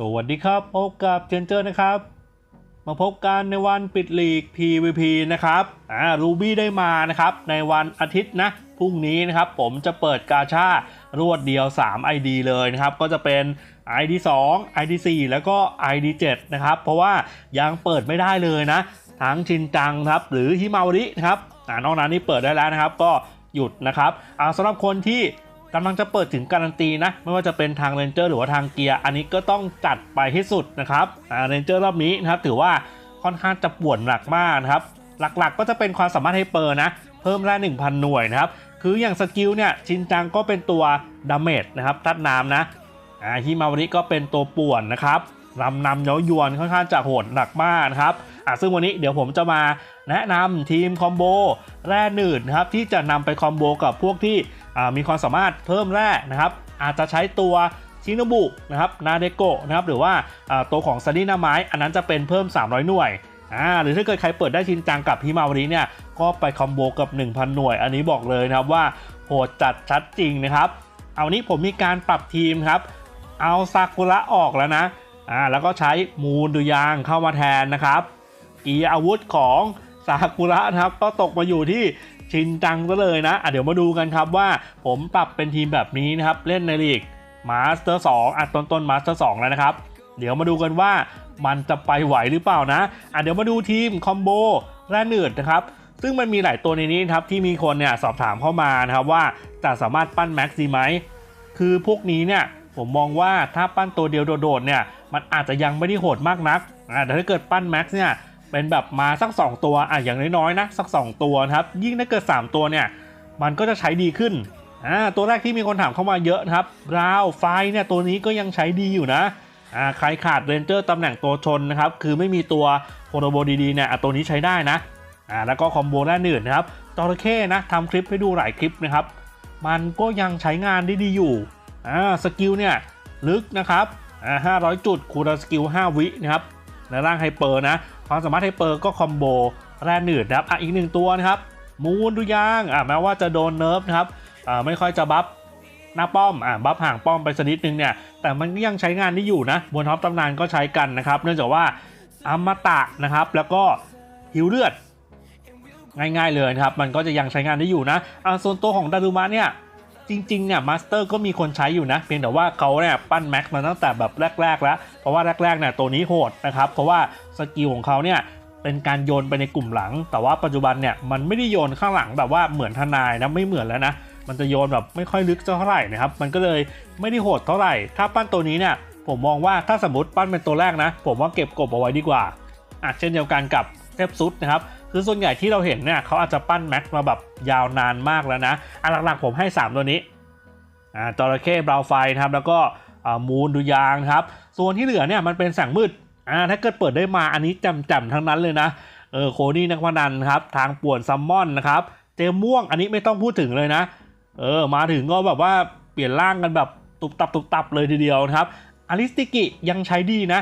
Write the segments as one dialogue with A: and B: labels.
A: สวัสดีครับ พบกับเจนเจอร์นะครับ มาพบกันในวันปิดลีก PVP นะครับอ่ารูบี้ได้มานะครับ ในวันอาทิตย์นะพรุ่งนี้นะครับ ผมจะเปิดกาชารวดเดียว 3 ID เลยนะครับ ก็จะเป็น ID 2 ID 4แล้วก็ ID 7นะครับ เพราะว่ายังเปิดไม่ได้เลยนะ ทั้งชินจังครับ หรือฮิมาวรินะครับอ่านอกนั้นนี่เปิดได้แล้วนะครับ ก็หยุดนะครับอ่าสำหรับคนที่ กำลังจะเปิดถึงการันตีนะ ไม่ว่าจะเป็นทางเรนเจอร์หรือว่าทางเกียร์อันนี้ก็ต้องจัดไปให้สุดนะครับเรนเจอร์รอบนี้นะครับถือว่าค่อนข้างจะปวดหนักมากนะครับ หลักๆก็จะเป็นความสามารถให้เปิดนะ เพิ่มแร่1,000 หน่วยนะครับ คืออย่างสกิลเนี่ยชินจังก็เป็นตัวดาเมจนะครับทัดน้ำนะอ่าฮิมาวริก็เป็นตัวป่วนนะครับลำนำเย้ายวนค่อนข้างจะโหดหนักมากนะครับอ่าซึ่งวันนี้เดี๋ยวผมจะมาแนะนำทีมคอมโบแร่หนืดนะครับที่จะนำไปคอมโบกับพวกที่ มีความสามารถเพิ่มแร่นะครับ อาจจะใช้ตัวชินบุนะครับนาเดโกะนะครับหรือว่าตัวของซันนี่นาไม้ อันนั้นจะเป็นเพิ่ม 300 หน่วยหรือถ้าเกิดใครเปิดได้ชินจังกับฮิมาวริเนี่ยก็ไปคอมโบกับ 1,000 หน่วย อันนี้บอกเลยนะครับว่าโหดจัดชัดจริงนะครับ เอานี้ผมมีการปรับทีมครับ เอาซากุระออกแล้วนะอ่าแล้วก็ใช้มูนดูยางเข้ามาแทนนะครับกีอาวุธของซากุระนะครับ ก็ตกมาอยู่ที่ ชินจังซะเลยนะอะเดี๋ยวมาดูกันครับว่าผมปรับเป็นทีมแบบนี้นะครับ เล่นในลีกมาสเตอร์2อะต้นต้นมาสเตอร์2แล้วนะครับ เดี๋ยวมาดูกันว่ามันจะไปไหวหรือเปล่านะอะเดี๋ยวมาดูทีมคอมโบแร่หนืดนะครับซึ่งมันมีหลายตัวในนี้ครับที่มีคนเนี่ยสอบถามเข้ามานะครับว่าจะสามารถปั้นแม็กซ์ดีไหมคือพวกนี้เนี่ยผมมองว่าถ้าปั้นตัวเดียวโดดๆเนี่ยมันอาจจะยังไม่ได้โหดมากนักแต่ถ้าเกิดปั้นแม็กซ์เนี่ย เป็นแบบมาสัก 2 ตัวอะอย่างน้อยๆนะสัก 2 ตัวนะครับยิ่งถ้าเกิด 3 ตัวเนี่ยมันก็จะใช้ดีขึ้นอ่าตัวแรกที่มีคนถามเข้ามาเยอะนะครับราวไฟเนี่ยตัวนี้ก็ยังใช้ดีอยู่นะอ่าใครขาดเรนเจอร์ตำแหน่งตัวชนนะครับคือไม่มีตัวโคโรโบดีๆเนี่ยอะตัวนี้ใช้ได้นะอ่าแล้วก็คอมโบด้านอื่นนะครับจระเข้นะทำคลิปให้ดูหลายคลิปนะครับ มันก็ยังใช้งานได้ดีอยู่อ่าสกิลเนี่ยลึกนะครับอ่า500 จุดคูณสกิล 5 วินะครับในร่างไฮเปอร์นะ ความสามารถไฮเปอร์ก็คอมโบแร่หนืดนะครับอะอีกหนึ่งตัวนะครับมูนดูยางอ่าแม้ว่าจะโดนเนิร์ฟนะครับอ่าไม่ค่อยจะบัฟหน้าป้อมอ่าบัฟห่างป้อมไปสักนิดนึงเนี่ยแต่มันก็ยังใช้งานได้อยู่นะบนท็อปตำนานก็ใช้กันนะครับ เนื่องจากว่าอมตะนะครับแล้วก็หิวเลือด ง่ายๆเลยนะครับ มันก็จะยังใช้งานได้อยู่นะอ่าส่วนตัวของดารุมะเนี่ยจริงๆเนี่ยมาสเตอร์ก็มีคนใช้อยู่นะ เพียงแต่ว่าเขาเนี่ยปั้นแม็กมาตั้งแต่แบบแรกๆแล้ว เพราะว่าแรกๆเนี่ยตัวนี้โหดนะครับ เพราะว่า สกิลของเขาเนี่ยเป็นการโยนไปในกลุ่มหลัง แต่ว่าปัจจุบันเนี่ยมันไม่ได้โยนข้างหลังแบบว่าเหมือนทนายนะไม่เหมือนแล้วนะมันจะโยนแบบไม่ค่อยลึกเท่าไหร่นะครับมันก็เลยไม่ได้โหดเท่าไหร่ ถ้าปั้นตัวนี้เนี่ยผมมองว่าถ้าสมมติปั้นเป็นตัวแรกนะ ผมว่าเก็บกบเอาไว้ดีกว่าอะเช่นเดียวกันกับเทพซุดนะครับคือส่วนใหญ่ที่เราเห็นเนี่ยเขาอาจจะปั้นแม็กมาแบบยาวนานมากแล้วนะอะหลักๆผมให้ 3 ตัวนี้อ่าจระเข้บราวไฟนะครับแล้วก็อ่ามูนดูยางนะครับส่วนที่เหลือเนี่ยมันเป็นแสงมืด อ่าถ้าเกิดเปิดได้มาอันนี้จำจำๆทั้งนั้นเลยนะเออโคนี่นักพนันครับ ทางป่วนซัมมอนนะครับ เจม่วงอันนี้ไม่ต้องพูดถึงเลยนะ เออมาถึงก็แบบว่าเปลี่ยนร่างกันแบบตุบตับตุบตับเลยทีเดียวนะครับอลิสติกิยังใช้ดีนะ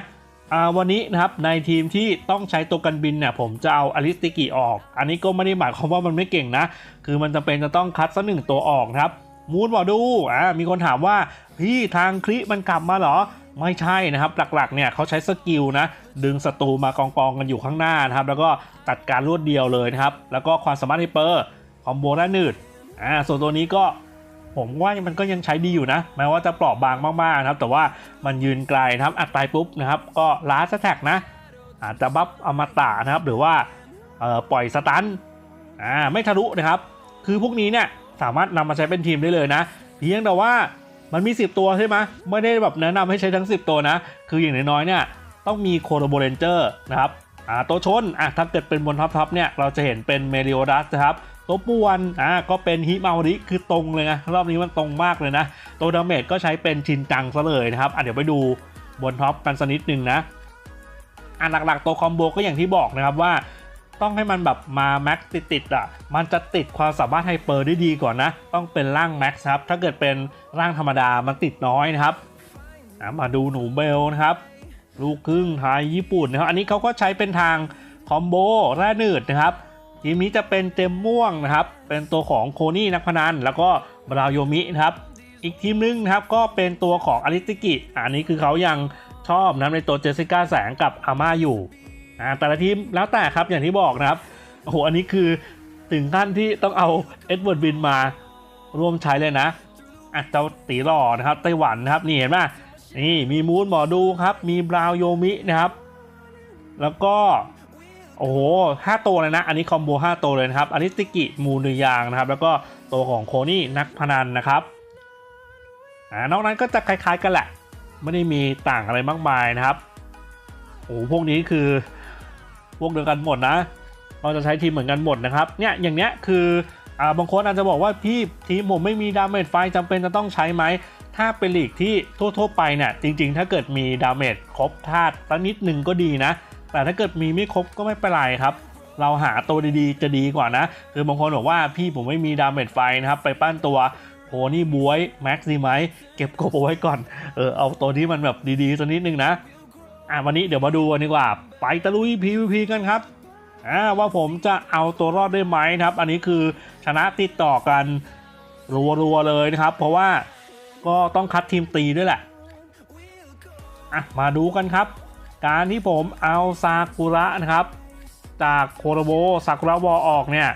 A: อ่าวันนี้นะครับในทีมที่ต้องใช้ตัวกันบินเนี่ยผมจะเอาอลิสติกิออก อันนี้ก็ไม่ได้หมายความว่ามันไม่เก่งนะ คือมันจำเป็นจะต้องคัดสักหนึ่งตัวออกนะครับมูนบอดูอ่ามีคนถามว่า พี่ทางคลิมันกลับมาเหรอ ไม่ใช่นะครับ หลักๆเนี่ยเขาใช้สกิลนะดึงศัตรูมากองกองๆกันอยู่ข้างหน้านะครับ แล้วก็ตัดการรวดเดียวเลยนะครับ แล้วก็ความสามารถไฮเปอร์คอมโบด้าหนืดอ่าส่วนตัวนี้ก็ผมว่ามันก็ยังใช้ดีอยู่นะ แม้ว่าจะเปราะบางมากๆนะครับ แต่ว่ามันยืนไกลนะครับอัดตายปุ๊บนะครับ ก็ล้าสแท็กนะ อาจจะบัฟอมตะนะครับ หรือว่าปล่อยสตันอ่าไม่ทะลุนะครับ คือพวกนี้เนี่ยสามารถนำมาใช้เป็นทีมได้เลยนะ เพียงแต่ว่า มันมี 10 ตัวใช่ไหมไม่ได้แบบแนะนำให้ใช้ทั้ง 10 ตัวนะ คืออย่างน้อยๆเนี่ยต้องมีโคโรโบเรนเจอร์นะครับอ่าตัวชนอะถ้าเกิดเป็นบนท็อปทอปเนี่ยเราจะเห็นเป็นเมริโอดัสนะครับตัวป่วนอ่าก็เป็นฮิมาริคือตรงเลยนะรอบนี้มันตรงมากเลยนะตัวดาเมจก็ใช้เป็นชินจังซะเลยนะครับอะเดี๋ยวไปดูบนท็อปกันสักนิดหนึ่งนะอะหลักๆตัวคอมโบก็อย่างที่บอกนะครับว่า ต้องให้มันแบบมาแม็กติดๆอะ มันจะติดความสามารถไฮเปอร์ได้ดีก่อนนะ ต้องเป็นร่างแม็กซ์ครับ ถ้าเกิดเป็นร่างธรรมดา มันติดน้อยนะครับ มาดูหนูเบลนะครับ ลูกครึ่งไทยญี่ปุ่นนะครับ อันนี้เขาก็ใช้เป็นทางคอมโบแร่หนืดนะครับทีมนี้จะเป็นเจมม่วงนะครับ เป็นตัวของโคนี่นักพนัน แล้วก็บราโยมินะครับ อีกทีมนึงนะครับก็เป็นตัวของอริสติกิ อันนี้คือเขายังชอบนะในตัวเจสสิก้าแสงกับอาม่าอยู่ อ่าแต่ละทีมแล้วแต่ครับอย่างที่บอกนะครับโอ้โหอันนี้คือถึงขั้นที่ต้องเอาเอ็ดเวิร์ดวินมาร่วมใช้เลยนะอะเจ้าตีหล่อนะครับไต้หวันนะครับนี่เห็นไหมนี่มีมูนหมอดูครับมีบราวโยมินะครับ แล้วก็โอ้โหห้าตัวเลยนะ อันนี้คอมโบห้าตัวเลยนะครับอาริสติกิมูนยางนะครับ แล้วก็ตัวของโคนี่นักพนันนะครับอ่านอกนั้นก็จะคล้ายๆกันแหละ ไม่ได้มีต่างอะไรมากมายนะครับโอ้โหพวกนี้คือ พวกเดียวกันหมดนะเราจะใช้ทีมเหมือนกันหมดนะครับเนี่ยอย่างเนี้ยคืออ่าบางคนอาจจะบอกว่าพี่ทีมผมไม่มีดาเมจไฟจำเป็นจะต้องใช้ไหมถ้าเป็นลีกที่ทั่วๆไปเนี่ยจริงๆ ถ้าเกิดมีดาเมจครบธาตุสักนิดหนึ่งก็ดีนะ แต่ถ้าเกิดมีไม่ครบก็ไม่เป็นไรครับเราหาตัวดีๆ จะดีกว่านะ คือบางคนบอกว่าพี่ผมไม่มีดาเมจไฟนะครับ ไปปั้นตัวโพนี่บวยแม็กซ์ดีไหมเก็บกบเอาไว้ก่อน เออเอาตัวที่มันแบบดีๆสักนิดนึงนะ อะวันนี้เดี๋ยวมาดูกันดีกว่า ไปตะลุย PVP กันครับอ่าว่าผมจะเอาตัวรอดได้ไหมครับ อันนี้คือชนะติดต่อกันรัวๆเลยนะครับ เพราะว่าก็ต้องคัดทีมตีด้วยแหละอะมาดูกันครับ การที่ผมเอาซากุระนะครับ จากโคโรโบซากุระวอออกเนี่ย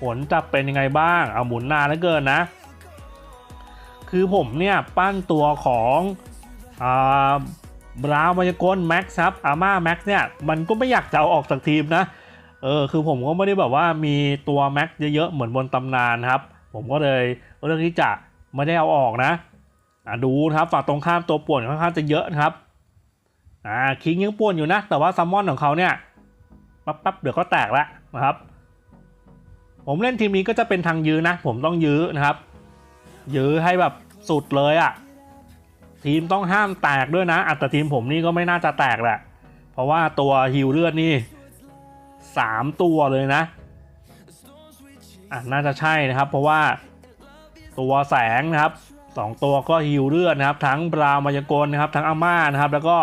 A: ผลจะเป็นยังไงบ้างเอาหมุนนานแล้วเกินนะ คือผมเนี่ยปั้นตัวของอ่า บราวมายากลแม็กซ์ครับอาม่าแม็กซ์เนี่ยมันก็ไม่อยากจะเอาออกจากทีมนะเออคือผมก็ไม่ได้แบบว่ามีตัวแม็กซ์เยอะๆเหมือนบนตำนานครับ ผมก็เลยเลือกที่จะไม่ได้เอาออกนะอะดูครับฝั่งตรงข้ามตัวป่วนค่อนข้างจะเยอะครับอ่าคิงยังป่วนอยู่นะ แต่ว่าซัมมอนของเขาเนี่ยปั๊บปั๊บเดี๋ยวก็แตกแล้วนะครับ ผมเล่นทีมนี้ก็จะเป็นทางยื้อนะ ผมต้องยื้อนะครับ ยื้อให้แบบสุดเลยอะ่ะ ทีมต้องห้ามแตกด้วยนะอะแต่ทีมผมนี่ก็ไม่น่าจะแตกแหละ เพราะว่าตัวฮิวเลือดนี่สามตัวเลยนะอะน่าจะใช่นะครับ เพราะว่าตัวแสงนะครับสองตัวก็ฮิวเลือดนะครับ ทั้งบราวมายากลนะครับ ทั้งอาม่านะครับ แล้วก็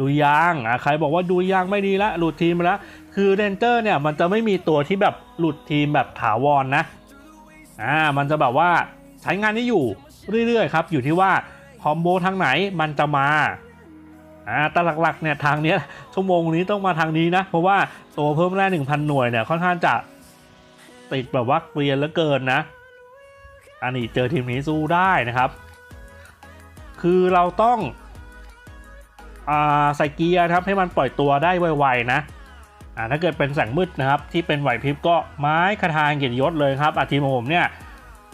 A: ดูยางอะใครบอกว่าดูยางไม่ดีละหลุดทีมแล้วคือเรนเจอร์เนี่ยมันจะไม่มีตัวที่แบบหลุดทีมแบบถาวรนนะอ่ามันจะแบบว่าใช้งานนี้อยู่เรื่อยๆครับ อยู่ที่ว่า อมโบทางไหนมันจะมาอ่าแต่หลักๆเนี่ยทางเนี้ยชั่วโมงนี้ต้องมาทางนี้นะ เพราะว่าตัวเพิ่มแร่หนึ่งพันหน่วยเนี่ยค่อนข้างจะติดแบบว่าเกลียนเหลือเกินนะ อันนี้เจอทีมนี้สู้ได้นะครับ คือเราต้องอ่าใส่เกียร์ครับให้มันปล่อยตัวได้ไวๆนะอ่าถ้าเกิดเป็นแสงมืดนะครับ ที่เป็นไหวพริบก็ไม้คาทางเกียรติยศเลยครับอาทีมของผมเนี่ย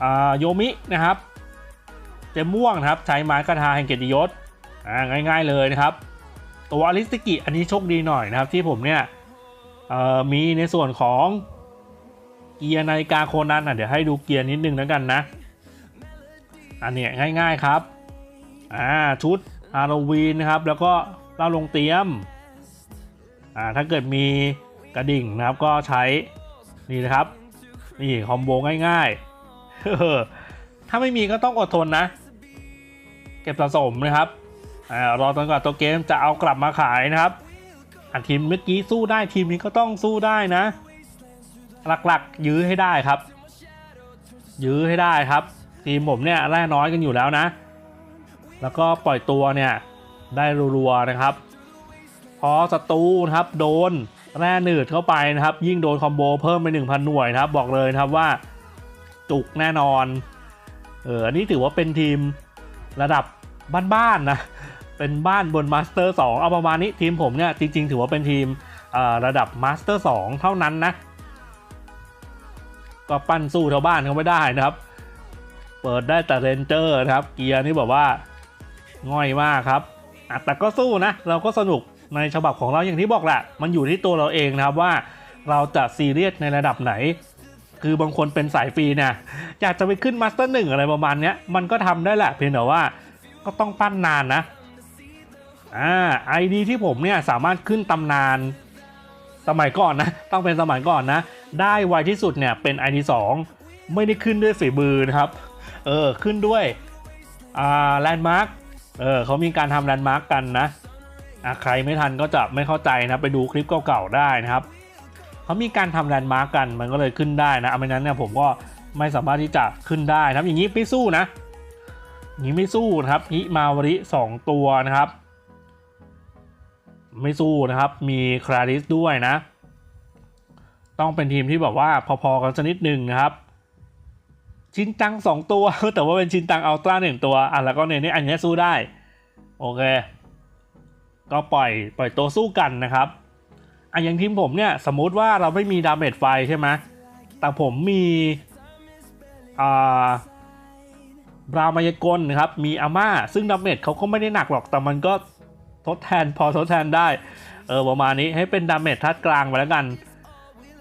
A: อ่าโยมินะครับ เจมม่วงนะครับใช้ไม้คาทาแห่งเกียรติยศอ่าง่าย ๆเลยนะครับ ตัวอลิสติกิอันนี้โชคดีหน่อยนะครับ ที่ผมเนี่ยเอ่อมีในส่วนของเกียร์นาฬิกาโคนันอะเดี๋ยวให้ดูเกียร์นิดนึงแล้วกันนะ อันเนี้ยง่ายๆครับอ่าชุดฮาโลวีนนะครับ แล้วก็เล่าลงเตรียมอ่าถ้าเกิดมีกระดิ่งนะครับก็ใช้นี่นะครับนี่คอมโบง่ายๆถ้าไม่มีก็ต้องอดทนนะ เก็บสะสมนะครับอ่ารอจนกว่าตัวเกมจะเอากลับมาขายนะครับอันทีมเมื่อกี้สู้ได้ทีมนี้ก็ต้องสู้ได้นะ หลักๆ ยื้อให้ได้ครับ ยื้อให้ได้ครับ ทีมผมเนี่ยแร่น้อยกันอยู่แล้วนะ แล้วก็ปล่อยตัวเนี่ยได้รัวๆนะครับพอศัตรูนะครับโดนแร่หนืดเข้าไปนะครับ ยิ่งโดนคอมโบเพิ่มไป 1,000 หน่วยนะครับ บอกเลยนะครับว่าจุกแน่นอนเอออันนี้ถือว่าเป็นทีม ระดับบ้านๆนะเป็นบ้านบนมาสเตอร์2เอาประมาณนี้ทีมผมเนี่ยจริง ๆ ถือว่าเป็นทีมระดับมาสเตอร์2เท่านั้นนะ ก็ปั้นสู้ชาวบ้านเขาไม่ได้นะครับ เปิดได้แต่เรนเจอร์นะครับ เกียร์นี่แบบว่าง่อยมากครับแต่ก็สู้นะ เราก็สนุกในฉบับของเราอย่างที่บอกแหละ มันอยู่ที่ตัวเราเองนะครับว่าเราจะซีเรียสในระดับไหน คือบางคนเป็นสายฟรีเนี่ยอยากจะไปขึ้นมาสเตอร์หนึ่งอะไรประมาณเนี้ยมันก็ทำได้แหละ เพียงแต่ว่าก็ต้องปั้นนานนะอ่าไอดีที่ผมเนี่ยสามารถขึ้นตำนานสมัยก่อนนะ ต้องเป็นสมัยก่อนนะ ได้ไวที่สุดเนี่ยเป็น ID 2 ไม่ได้ขึ้นด้วยฝีมือนะครับ เออ ขึ้นด้วยอ่าแลนด์มาร์กเออเขามีการทำแลนด์มาร์กกันนะอะใครไม่ทันก็จะไม่เข้าใจนะ ไปดูคลิปเก่าๆได้นะครับ เขามีการทำแลนด์มาร์กกันมันก็เลยขึ้นได้นะเอาไม่นั้นเนี่ยผมก็ไม่สามารถที่จะขึ้นได้นะครับอย่างนี้ไม่สู้นะนี้ไม่สู้นะครับฮิมาวริสองตัวนะครับ ไม่สู้นะครับ มีคลาริสด้วยนะ ต้องเป็นทีมที่แบบว่าพอๆกันสักนิดหนึ่งนะครับชินตังสองตัว แต่ว่าเป็นชินตังอัลตร้าหนึ่งตัวอะแล้วก็เนี่ยนี่อันนี้สู้ได้ โอเค ก็ปล่อยปล่อยตัวสู้กันนะครับ อะอย่างทีมผมเนี่ยสมมุติว่าเราไม่มีดาเมจไฟใช่ไหมแต่ผมมีอ่าบรามายกลนะครับ มีอาม่า ซึ่งดาเมจเขาก็ไม่ได้หนักหรอก แต่มันก็ทดแทนพอทดแทนได้ เออประมาณนี้ให้เป็นดาเมจทัดกลางไปแล้วกัน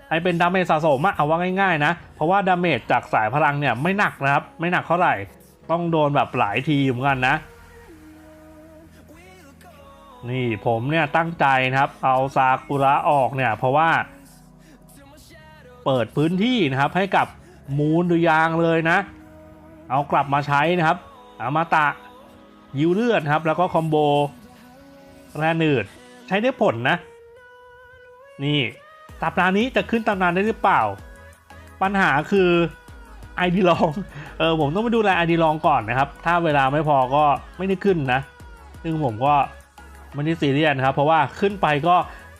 A: ให้เป็นดาเมจสะสมอะเอาว่าง่ายๆนะ เพราะว่าดาเมจจากสายพลังเนี่ยไม่หนักนะครับ ไม่หนักเท่าไหร่ ต้องโดนแบบหลายทีเหมือนกันนะ นี่ผมเนี่ยตั้งใจนะครับ เอาซากุระออกเนี่ยเพราะว่า เปิดพื้นที่นะครับให้กับมูนดุยางเลยนะ เอากลับมาใช้นะครับอามาตะยิวเลือดครับ แล้วก็คอมโบแร่หนืดใช้ได้ผลนะ นี่สัปดาห์นี้จะขึ้นตำนานได้หรือเปล่า ปัญหาคือไอดีลองเออผมต้องไปดูแลไอดีลองก่อนนะครับ ถ้าเวลาไม่พอก็ไม่ได้ขึ้นนะ ซึ่งผมก็ ไม่ได้ซีเรียสนะครับเพราะว่าขึ้นไปก็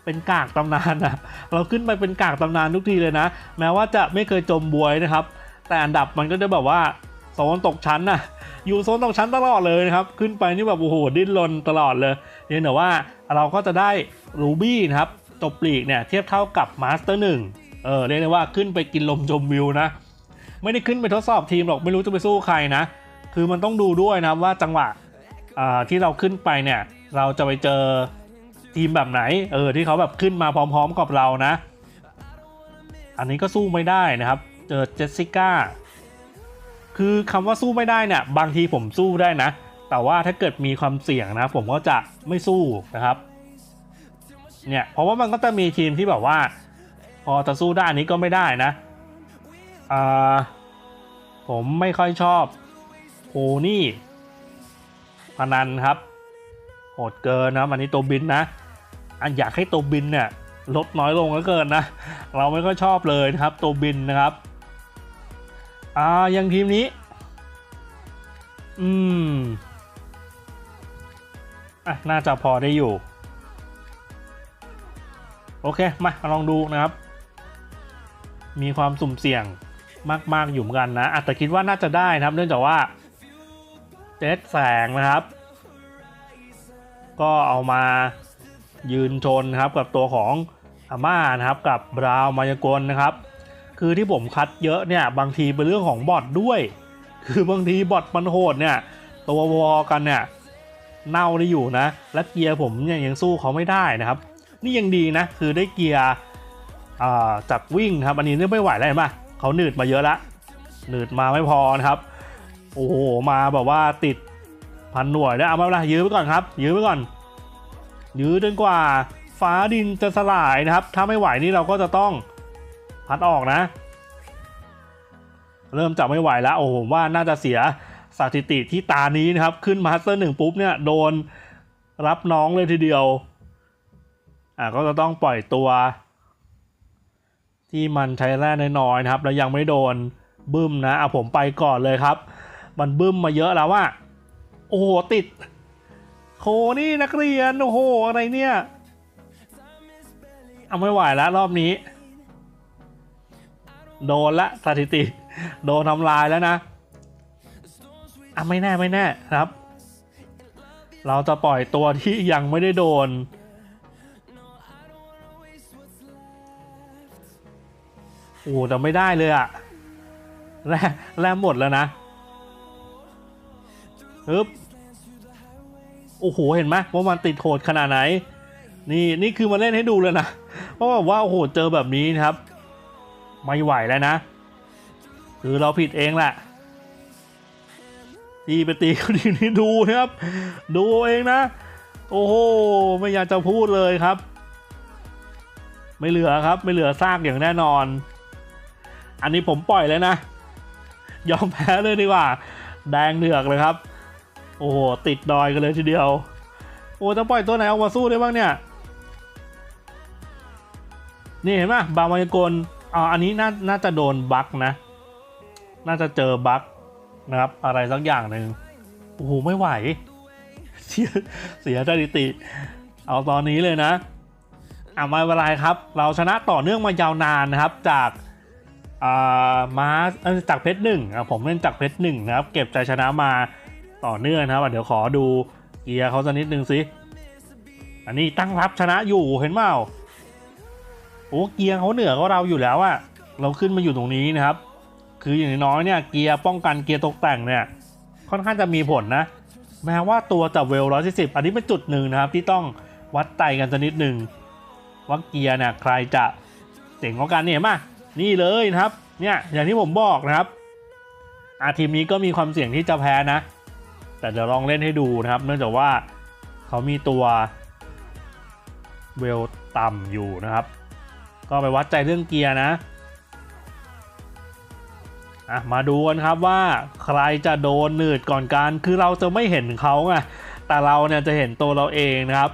A: เป็นกากตำนานนะเราขึ้นไปเป็นกากตำนานทุกทีเลยนะ แม้ว่าจะไม่เคยจมบวยนะครับ แต่อันดับมันก็จะแบบว่าโซนตกชั้นนะอยู่โซนตกชั้นตลอดเลยนะครับ ขึ้นไปนี่แบบโอ้โหดิ้นรนตลอดเลยเพียงแต่ว่าเราก็จะได้รูบี้นะครับตบปลีกเนี่ยเทียบเท่ากับมาสเตอร์หนึ่งเออเรียกได้ว่าขึ้นไปกินลมชมวิวนะ ไม่ได้ขึ้นไปทดสอบทีมหรอกไม่รู้จะไปสู้ใครนะ คือมันต้องดูด้วยนะครับว่าจังหวะที่เราขึ้นไปเนี่ย เราจะไปเจอทีมแบบไหน เออที่เขาแบบขึ้นมาพร้อม ๆ กับเรานะ อันนี้ก็สู้ไม่ได้นะครับ เจอเจสสิก้าคือคำว่าสู้ไม่ได้เนี่ยบางทีผมสู้ได้นะ แต่ว่าถ้าเกิดมีความเสี่ยงนะ ผมก็จะไม่สู้นะครับเนี่ยเพราะว่ามันก็จะมีทีมที่แบบว่า พอจะสู้ได้อันนี้ก็ไม่ได้นะอ่าผมไม่ค่อยชอบโพนี่พนันครับ ดเกินนะอันนี้ตัวบินนะอันอยากให้ตัวบินเนี่ยลดน้อยลงก็เกินนะ เราไม่ค่อยชอบเลยนะครับตัวบินนะครับอ่าอย่างทีมนี้ อืมอะน่าจะพอได้อยู่ โอเค มาลองดูนะครับ มีความสุ่มเสี่ยงมาก ๆ อยู่เหมือนกันนะอาจจะแต่คิดว่าน่าจะได้นะครับ เนื่องจากว่าเจ็ดแสงนะครับ ก็เอามายืนชนนะครับกับตัวของอาม่านะครับกับบราวมายากลนะครับ คือที่ผมคัดเยอะเนี่ยบางทีเป็นเรื่องของบอทด้วย คือบางทีบอทมันโหดเนี่ยตัววอกันเนี่ยเน่าได้อยู่นะ และเกียร์ผมเนี่ยยังสู้เขาไม่ได้นะครับ นี่ยังดีนะคือได้เกียร์จากวิ่งครับอันนี้เนี่ไม่ไหวแล้วเห็นปะเขาหนืดมาเยอะละหนืดมาไม่พอนะครับโอ้โหมาแบบว่าติด พันหน่วยแล้วเอามาละยื้อไปก่อนครับ ยื้อไปก่อน ยื้อจนกว่าฟ้าดินจะสลายนะครับ ถ้าไม่ไหวนี่เราก็จะต้องพัดออกนะ เริ่มจะไม่ไหวแล้ว โอ้โหว่าน่าจะเสียสถิติที่ตานี้นะครับ ขึ้นมาสเตอร์หนึ่งปุ๊บเนี่ยโดนรับน้องเลยทีเดียว อ่าก็จะต้องปล่อยตัว ที่มันใช้แร่น้อยๆนะครับ แล้วยังไม่โดนบึ้มนะเอาผมไปก่อนเลยครับ มันบึ้มมาเยอะแล้วว่า โอ้โหติดโคนี่นักเรียน โอ้โห อะไรเนี่ยเอาไม่ไหวแล้วรอบนี้ โดนละสถิติ โดนทำลายแล้วนะอะไม่แน่ไม่แน่ครับ เราจะปล่อยตัวที่ยังไม่ได้โดน โอ้แต่ไม่ได้เลยอะแร่แร่หมดแล้วนะ ฮึบโอ้โหเห็นไหมว่ามันติดโหดขนาดไหน นี่นี่คือมาเล่นให้ดูเลยนะเพราะว่าโอ้โหเจอแบบนี้นะครับ ไม่ไหวแล้วนะ คือเราผิดเองแหละที่ไปตีคนอื่นให้ดูนะครับ ดูเอาเองนะ โอ้โหไม่อยากจะพูดเลยครับ ไม่เหลือครับ ไม่เหลือซากอย่างแน่นอน อันนี้ผมปล่อยเลยนะ ยอมแพ้เลยดีกว่า แดงเดือกเลยครับ โอ้โหติดดอยกันเลยทีเดียว โอ้จะปล่อยตัวไหนออกมาสู้ได้บ้างเนี่ย นี่เห็นไหมบางมายากลอ่าอันนี้น่าน่าจะโดนบั๊กนะ น่าจะเจอบั๊กนะครับ อะไรสักอย่างหนึ่งโอ้โหไม่ไหว เสียเสียสถิติ เอาตอนนี้เลยนะอะไม่เป็นไรครับ เราชนะต่อเนื่องมายาวนานนะครับจากอ่ามาเอ้ยจากเพชรหนึ่งอะผมเล่นจากเพชรหนึ่งนะครับ เก็บใจชนะมา ต่อเนื่องนะครับเดี๋ยวขอดูเกียร์เขาสักนิดนึงสิอันนี้ตั้งรับชนะอยู่เห็นเปล่าโอ้เกียร์เขาเหนือกว่าเราอยู่แล้วอะเราขึ้นมาอยู่ตรงนี้นะครับ คืออย่างน้อยเนี่ยเกียร์ป้องกันเกียร์ตกแต่งเนี่ยค่อนข้างจะมีผลนะ แม้ว่าตัวจับเวลร้อยสิบอันนี้เป็นจุดหนึ่งนะครับ ที่ต้องวัดใจกันสักนิดหนึ่งว่าเกียร์เนี่ยใครจะเจ๋งกว่ากันเนี่ยเห็นป่ะนี่เลยนะครับ เนี่ยอย่างที่ผมบอกนะครับอาทีมนี้ก็มีความเสี่ยงที่จะแพ้นะ แต่เดี๋ยวลองเล่นให้ดูนะครับ เนื่องจากว่าเขามีตัวเวลต่ำอยู่นะครับ ก็ไปวัดใจเรื่องเกียร์นะอะมาดูกันครับว่าใครจะโดนหนืดก่อนกันคือเราจะไม่เห็นเขาไงแต่เราเนี่ยจะเห็นตัวเราเองนะครับ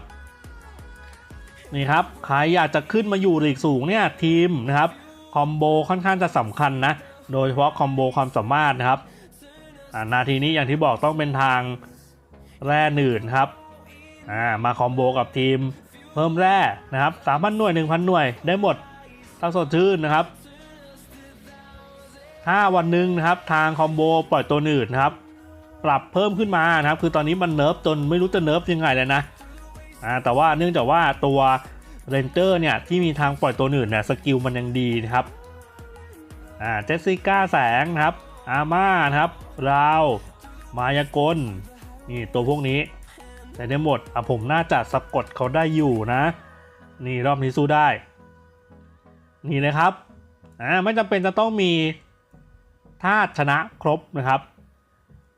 A: นี่ครับใครอยากจะขึ้นมาอยู่ลีกสูงเนี่ยทีมนะครับคอมโบค่อนข้างจะสำคัญนะโดยเฉพาะคอมโบความสามารถนะครับ นาทีนี้อย่างที่บอกต้องเป็นทางแร่หนืดครับมาคอมโบกับทีมเพิ่มแร่นะครับ3,000หน่วย 1,000 หน่วยได้หมดทั้งสดชื่นนะครับถ้าวันหนึ่งนะครับทางคอมโบปล่อยตัวหนืดนะครับ ปรับเพิ่มขึ้นมานะครับคือตอนนี้มันเนิร์ฟจนไม่รู้จะเนิร์ฟยังไงเลยนะแต่ว่าเนื่องจากว่าตัวเรนเจอร์เนี่ยที่มีทางปล่อยตัวหนืดเนี่ยสกิลมันยังดีนะครับเจสสิก้าแสงนะครับ อาม่านะครับ ราว มายากล นี่ตัวพวกนี้ แต่ได้หมดอะผมน่าจะสะกดเขาได้อยู่นะ นี่รอบนี้สู้ได้ นี่เลยครับ อ่าไม่จำเป็นจะต้องมีท่าชนะครบนะครับ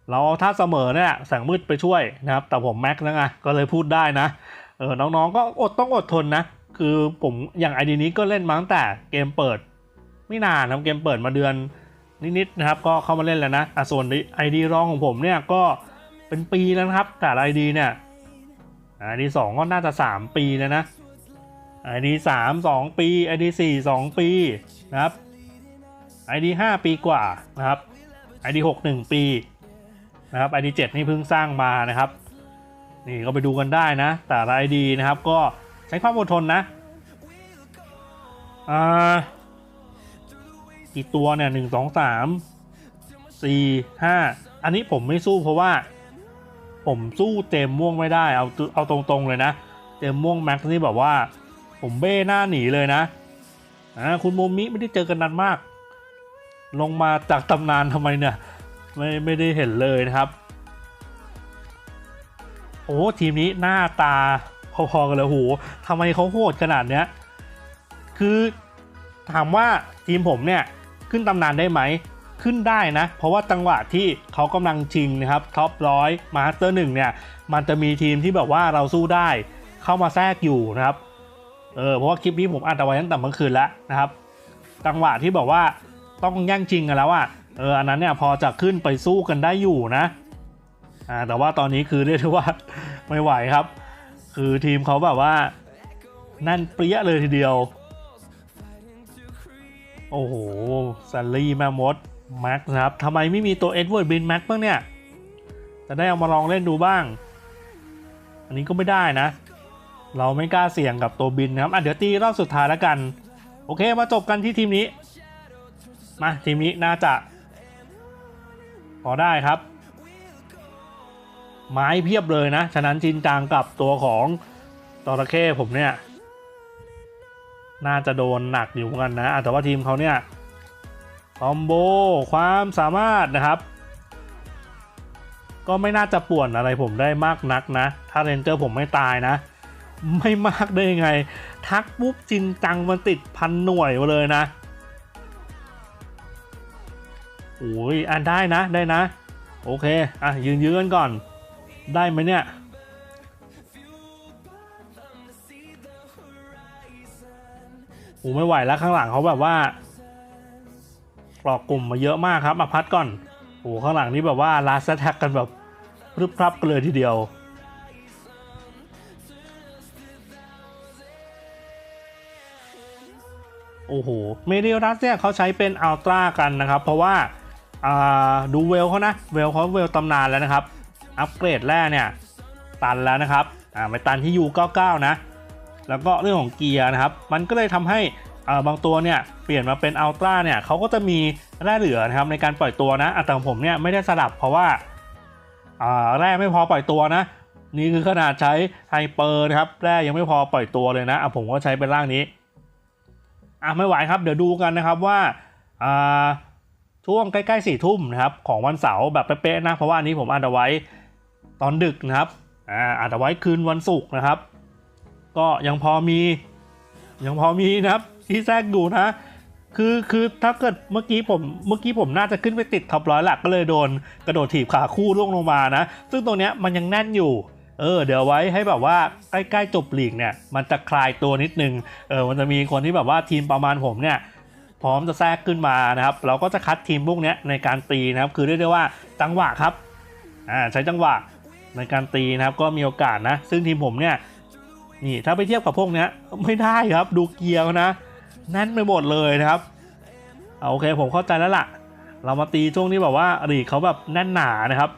A: เราเอาท่าเสมอเนี่ยแสงมืดไปช่วยนะครับ แต่ผมแม็กนะไงก็เลยพูดได้นะ เออน้องๆก็อดต้องอดทนนะ คือผมอย่างไอดีนี้ก็เล่นมาตั้งแต่เกมเปิด ไม่นานนะเกมเปิดมาเดือน นิดๆนะครับ ก็เข้ามาเล่นแล้วนะอะส่วนไอดีรองของผมเนี่ยก็เป็นปีแล้วนะครับ แต่ไอดีเนี่ยไอดีสองก็น่าจะ 3 ปีแล้วนะไอดีสามสองปีไอดีสี่สองปีนะครับไอดีห้าปีกว่านะครับไอดีหกหนึ่งปีนะครับ ID 7นี่เพิ่งสร้างมานะครับนี่ก็ไปดูกันได้นะ แต่ละ ID นะครับก็ใช้ความอดทนนะอ่า กี่ตัวเนี่ยหนึ่งสองสามสี่ห้าอันนี้ผมไม่สู้เพราะว่า ผมสู้เจมม่วงไม่ได้เอาเอาตรงๆเลยนะเจมม่วงแม็กซ์นี่แบบว่า ผมเบ้หน้าหนีเลยนะอ่าคุณโมมิไม่ได้เจอกันนานมาก ลงมาจากตำนานทำไมเนี่ย ไม่ไม่ได้เห็นเลยนะครับโอ้ทีมนี้หน้าตาพอๆกันเลยโหทำไมเขาโหดขนาดเนี้ยคือถามว่าทีมผมเนี่ย ขึ้นตำนานได้ไหม ขึ้นได้นะ เพราะว่าจังหวะที่เขากำลังชิงนะครับท็อปร้อยมาสเตอร์หนึ่งเนี่ยมันจะมีทีมที่แบบว่าเราสู้ได้ เข้ามาแทรกอยู่นะครับเออเพราะว่าคลิปนี้ผมอัดเอาไว้ตั้งแต่เมื่อคืนแล้วนะครับจังหวะที่บอกว่าต้องแย่งชิงกันแล้วอะเอออันนั้นเนี่ยพอจะขึ้นไปสู้กันได้อยู่นะอ่าแต่ว่าตอนนี้คือเรียกว่าไม่ไหวครับ คือทีมเขาแบบว่านั่นเปรี้ยเลยทีเดียว โอ้โหซันลี่แมมมดแม็กนะครับทำไมไม่มีตัวเอ็ดเวิร์ดบินแม็กบ้างเนี่ย จะได้เอามาลองเล่นดูบ้าง อันนี้ก็ไม่ได้นะ เราไม่กล้าเสี่ยงกับตัวบินนะครับอะเดี๋ยวตีรอบสุดท้ายแล้วกัน โอเคมาจบกันที่ทีมนี้ มาทีมนี้น่าจะ พอได้ครับ ไม้เพียบเลยนะ ฉะนั้นจินจังกับตัวของตอระเข้ผมเนี่ย น่าจะโดนหนักอยู่เหมือนกันนะแต่ว่าทีมเขาเนี่ยคอมโบความสามารถนะครับ ก็ไม่น่าจะป่วนอะไรผมได้มากนักนะ ถ้าเรนเจอร์ผมไม่ตายนะ ไม่มากได้ยังไง ทักปุ๊บจินจังมันติดพันหน่วยมาเลยนะโอ้ยอ่านได้นะได้นะ โอเค อะยืนยืนกันก่อน ได้ไหมเนี่ย อ้ไม่ไหวแล้วข้างหลังเขาแบบว่าปลอกกลุ่มมาเยอะมากครับมาพัดก่อนโอ้ข้างหลังนี่แบบว่าลาสแท็กกันแบบรึบพรับกันเลยทีเดียว โอ้โหเมดิรัสเนี่ยเขาใช้เป็นอัลตร้ากันนะครับ เพราะว่าดูเวลเขานะ เวลเขาเวลตำนานแล้วนะครับ อัปเกรดแรกเนี่ย ตันแล้วนะครับอ่ตันที่ U99 นะ แล้วก็เรื่องของเกียร์นะครับ มันก็เลยทำให้บางตัวเนี่ยเปลี่ยนมาเป็นอัลตร้าเนี่ยเขาก็จะมีแร่เหลือนะครับในการปล่อยตัวนะแต่ของผมเนี่ยไม่ได้สลับเพราะว่าแร่ไม่พอปล่อยตัวนะ นี่คือขนาดใช้ไฮเปอร์นะครับแร่ยังไม่พอปล่อยตัวเลยนะอะผมก็ใช้เป็นร่างนี้อะไม่ไหวครับเดี๋ยวดูกันนะครับว่าอ่าช่วงใกล้ๆสี่ทุ่มนะครับของวันเสาร์แบบเป๊ะๆนะเพราะว่าอันนี้ผมอัดเอาไว้ตอนดึกนะครับอ่าอัดเอาไว้คืนวันศุกร์นะครับ ก็ยังพอมี ยังพอมีนะครับ ที่แทรกอยู่นะ คือคือถ้าเกิดเมื่อกี้ผมเมื่อกี้ผมน่าจะขึ้นไปติดท็อปร้อยหลักก็เลยโดน กระโดดถีบขาคู่ร่วงลงมานะ ซึ่งตัวเนี้ยมันยังแน่นอยู่เออเดี๋ยวไว้ให้แบบว่าใกล้ๆจบลีกเนี่ย มันจะคลายตัวนิดนึงเออมันจะมีคนที่แบบว่าทีมประมาณผมเนี่ยพร้อมจะแทรกขึ้นมานะครับ เราก็จะคัดทีมพวกเนี้ยในการตีนะครับ คือเรียกได้ว่าจังหวะครับอ่าใช้จังหวะในการตีนะครับก็มีโอกาสนะ ซึ่งทีมผมเนี่ย นี่ถ้าไปเทียบกับพวกเนี้ยไม่ได้ครับดูเกียร์นะแน่นไปหมดเลยนะครับเอาโอเคผมเข้าใจแล้วล่ะ เรามาตีช่วงนี้แบบว่าอดีตเขาแบบแน่นหนานะครับ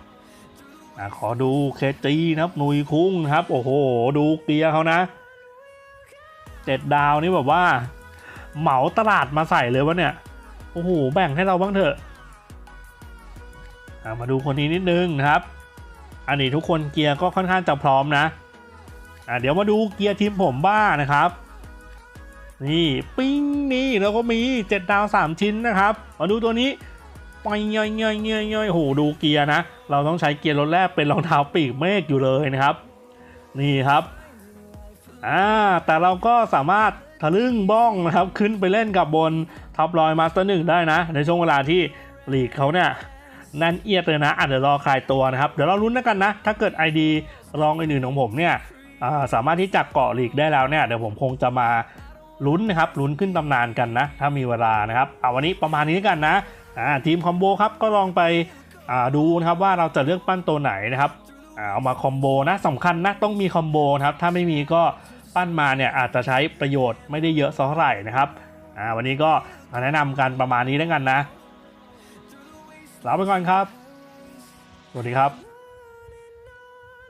A: อะขอดูเคจีนะครับนุยคุ้งครับ โอ้โห ดูเกียร์เขานะเจ็ดดาวนี่แบบว่า เหมาตลาดมาใส่เลยวะเนี่ยโอ้โหแบ่งให้เราบ้างเถอะอะมาดูคนนี้นิดนึงนะครับ อันนี้ทุกคนเกียร์ก็ค่อนข้างจะพร้อมนะ อะเดี๋ยวมาดูเกียร์ทีมผมบ้างนะครับ นี่ปิ้งนี่แล้วก็มีเจ็ดดาวสามชิ้นนะครับ มาดูตัวนี้ปอยย่อยย่อยย่อยย่อยโหดูเกียร์นะ เราต้องใช้เกียร์รถแรกเป็นรองเท้าปีกเมฆอยู่เลยนะครับ นี่ครับอ่าแต่เราก็สามารถทะลึ่งบ้องนะครับขึ้นไปเล่นกับบนท็อปลอยมาสเตอร์หนึ่งได้นะ ในช่วงเวลาที่ลีกเขาเนี่ยแน่นเอียดเลยนะอะเดี๋ยวรอคลายตัวนะครับ เดี๋ยวเราลุ้นกันนะ ถ้าเกิด ID รองอื่นๆของผมเนี่ย สามารถที่จะเกาะหลีกได้แล้วเนี่ยเดี๋ยวผมคงจะมาลุ้นนะครับลุ้นขึ้นตำนานกันนะ ถ้ามีเวลานะครับเอาวันนี้ประมาณนี้กันนะทีมคอมโบครับก็ลองไปดูนะครับว่าเราจะเลือกปั้นตัวไหนนะครับเอามาคอมโบนะสำคัญนะต้องมีคอมโบนะครับถ้าไม่มีก็ปั้นมาเนี่ยอาจจะใช้ประโยชน์ไม่ได้เยอะสักเท่าไหร่นะครับวันนี้ก็แนะนำกันประมาณนี้แล้วกันนะลาไปก่อนครับ สวัสดีครับ